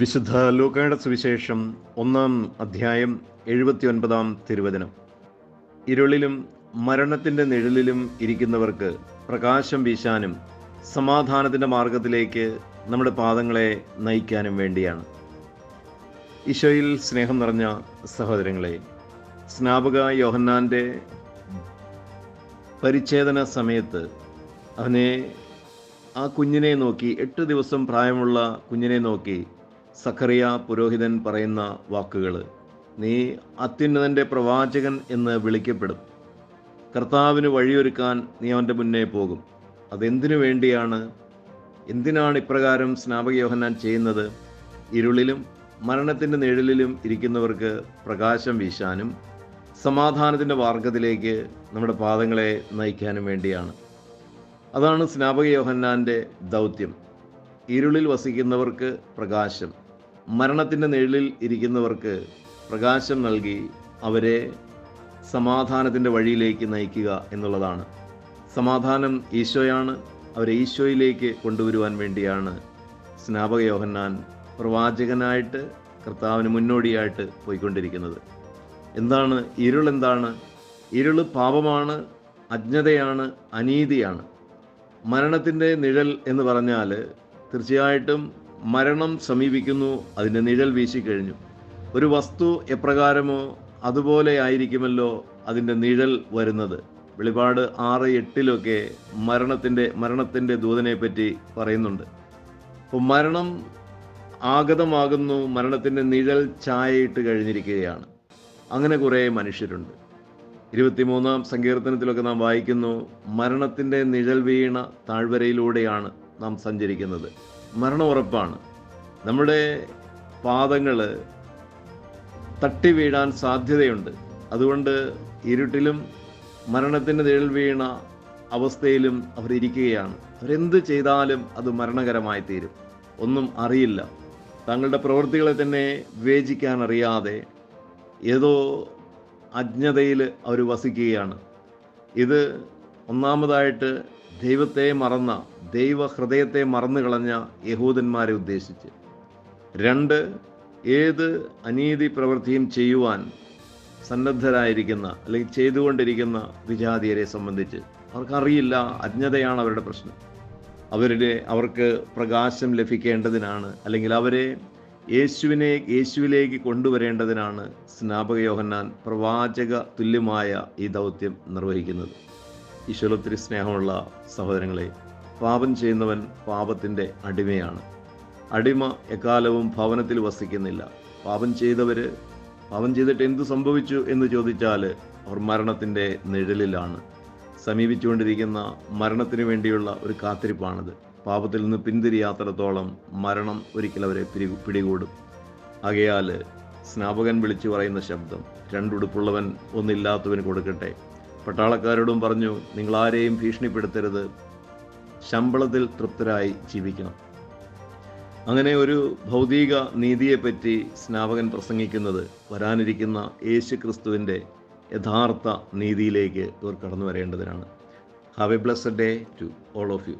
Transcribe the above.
വിശുദ്ധ ലൂക്കയുടെ സുവിശേഷം ഒന്നാം അധ്യായം എഴുപത്തി ഒൻപതാം തിരുവചനം. ഇരുളിലും മരണത്തിന്റെ നിഴലിലും ഇരിക്കുന്നവർക്ക് പ്രകാശം വീശാനും സമാധാനത്തിന്റെ മാർഗത്തിലേക്ക് നമ്മുടെ പാദങ്ങളെ നയിക്കാനും വേണ്ടിയാണ്. ഈശോയിൽ സ്നേഹം നിറഞ്ഞ സഹോദരങ്ങളെ സ്നാപക യോഹന്നാന്റെ പരിച്ഛേദന സമയത്ത് അവനെ ആ കുഞ്ഞിനെ നോക്കി എട്ട് ദിവസം പ്രായമുള്ള കുഞ്ഞിനെ നോക്കി സഖറിയ പുരോഹിതൻ പറയുന്ന വാക്കുകൾ നീ അത്യുന്നതന്റെ പ്രവാചകൻ എന്ന് വിളിക്കപ്പെടും. കർത്താവിന് വഴിയൊരുക്കാൻ നീ അവന്റെ മുന്നേ പോകും. അതെന്തിനു വേണ്ടിയാണ്? എന്തിനാണ് ഇപ്രകാരം സ്നാപക യോഹന്നാൻ ചെയ്യുന്നത്? ഇരുളിലും മരണത്തിന്റെ നിഴലിലും ഇരിക്കുന്നവർക്ക് പ്രകാശം വീശാനും സമാധാനത്തിന്റെ മാർഗത്തിലേക്ക് നമ്മുടെ പാദങ്ങളെ നയിക്കാനും വേണ്ടിയാണ്. അതാണ് സ്നാപക യോഹന്നാന്റെ ദൗത്യം. ഇരുളിൽ വസിക്കുന്നവർക്ക് പ്രകാശം. മരണത്തിന്റെ നിഴലിൽ ഇരിക്കുന്നവർക്ക് പ്രകാശം നൽകി അവരെ സമാധാനത്തിന്റെ വഴിയിലേക്ക് നയിക്കുക എന്നുള്ളതാണ്. സമാധാനം ഈശോയാണ്. അവരെ ഈശോയിലേക്ക് കൊണ്ടുവരുവാൻ വേണ്ടിയാണ് സ്നാപക യോഹന്നാൻ പ്രവാചകനായിട്ട് കർത്താവിന് മുന്നോടിയായിട്ട് പോയിക്കൊണ്ടിരിക്കുന്നത്. എന്താണ്? ഇരുൾ എന്താണ്? ഇരുൾ പാപമാണ് അജ്ഞതയാണ് അനീതിയാണ്. മരണത്തിന്റെ നിഴൽ എന്ന് പറഞ്ഞാൽ തീർച്ചയായിട്ടും മരണം സമീപിക്കുന്നു അതിന്റെ നിഴൽ വീശിക്കഴിഞ്ഞു ഒരു വസ്തു എപ്രകാരമോ അതുപോലെ ആയിരിക്കുമല്ലോ അതിന്റെ നിഴൽ വരുന്നത്. വെളിപാട് ആറ് എട്ടിലൊക്കെ മരണത്തിന്റെ മരണത്തിന്റെ ദൂതനെ പറ്റി പറയുന്നുണ്ട്. അപ്പോൾ മരണം ആഗതമാകുന്നു മരണത്തിന്റെ നിഴൽ ചായയിട്ട് കഴിഞ്ഞിരിക്കുകയാണ്. അങ്ങനെ കുറേ മനുഷ്യരുണ്ട്. ഇരുപത്തിമൂന്നാം സങ്കീർത്തനത്തിലൊക്കെ നാം വായിക്കുന്നു മരണത്തിന്റെ നിഴൽ വീണ താഴ്വരയിലൂടെയാണ് നാം സഞ്ചരിക്കുന്നത്. മരണം ഉറപ്പാണ് നമ്മുടെ പാദങ്ങൾ തട്ടി വീഴാൻ സാധ്യതയുണ്ട്. അതുകൊണ്ട് ഇരുട്ടിലും മരണത്തിന്റെ നിഴൽ വീണ അവസ്ഥയിലും അവർ ഇരിക്കുകയാണ്. അവരെന്ത് ചെയ്താലും അത് മരണകരമായി തീരും. ഒന്നും അറിയില്ല. തങ്ങളുടെ പ്രവൃത്തികളെ തന്നെ വിവേചിക്കാൻ അറിയാതെ ഏതോ അജ്ഞതയിൽ അവർ വസിക്കുകയാണ്. ഇത് ഒന്നാമതായിട്ട് ദൈവത്തെ മറന്ന ദൈവ ഹൃദയത്തെ മറന്നു കളഞ്ഞ യഹൂദന്മാരെ ഉദ്ദേശിച്ച്. രണ്ട് ഏത് അനീതി പ്രവൃത്തിയും ചെയ്യുവാൻ സന്നദ്ധരായിരിക്കുന്ന അല്ലെങ്കിൽ ചെയ്തുകൊണ്ടിരിക്കുന്ന വിജാതിയരെ സംബന്ധിച്ച് അവർക്കറിയില്ല അജ്ഞതയാണ് അവരുടെ പ്രശ്നം. അവരുടെ അവർക്ക് പ്രകാശം ലഭിക്കേണ്ടതിനാണ് അല്ലെങ്കിൽ അവരെ യേശുവിനെ യേശുവിലേക്ക് കൊണ്ടുവരേണ്ടതിനാണ് സ്നാപക യോഹന്നാൻ പ്രവാചക തുല്യമായ ഈ ദൗത്യം നിർവഹിക്കുന്നത്. ഈശ്വരൊത്തിരി സ്നേഹമുള്ള സഹോദരങ്ങളെ പാപം ചെയ്യുന്നവൻ പാപത്തിന്റെ അടിമയാണ്. അടിമ എക്കാലവും ഭവനത്തിൽ വസിക്കുന്നില്ല. പാപം ചെയ്തവർ പാപം ചെയ്തിട്ട് എന്തു സംഭവിച്ചു എന്ന് ചോദിച്ചാൽ അവർ മരണത്തിന്റെ നിഴലിലാണ്. സമീപിച്ചുകൊണ്ടിരിക്കുന്ന മരണത്തിന് വേണ്ടിയുള്ള ഒരു കാത്തിരിപ്പാണിത്. പാപത്തിൽ നിന്ന് പിന്തിരിയാത്രത്തോളം മരണം ഒരിക്കൽ അവരെ പിരി പിടികൂടും. ആകയാൽ സ്നാപകൻ വിളിച്ചു പറയുന്ന ശബ്ദം രണ്ടുടുപ്പുള്ളവൻ ഒന്നില്ലാത്തവന് കൊടുക്കട്ടെ. പട്ടാളക്കാരോടും പറഞ്ഞു നിങ്ങളാരെയും ഭീഷണിപ്പെടുത്തരുത്. ശമ്പളത്തിൽ തൃപ്തരായി ജീവിക്കണം. അങ്ങനെ ഒരു ഭൗതിക നീതിയെപ്പറ്റി സ്നാപകൻ പ്രസംഗിക്കുന്നത് വരാനിരിക്കുന്ന യേശു ക്രിസ്തുവിന്റെ യഥാർത്ഥ നീതിയിലേക്ക് ഇവർ കടന്നു വരേണ്ടതിനാണ് have a blessed day to all of you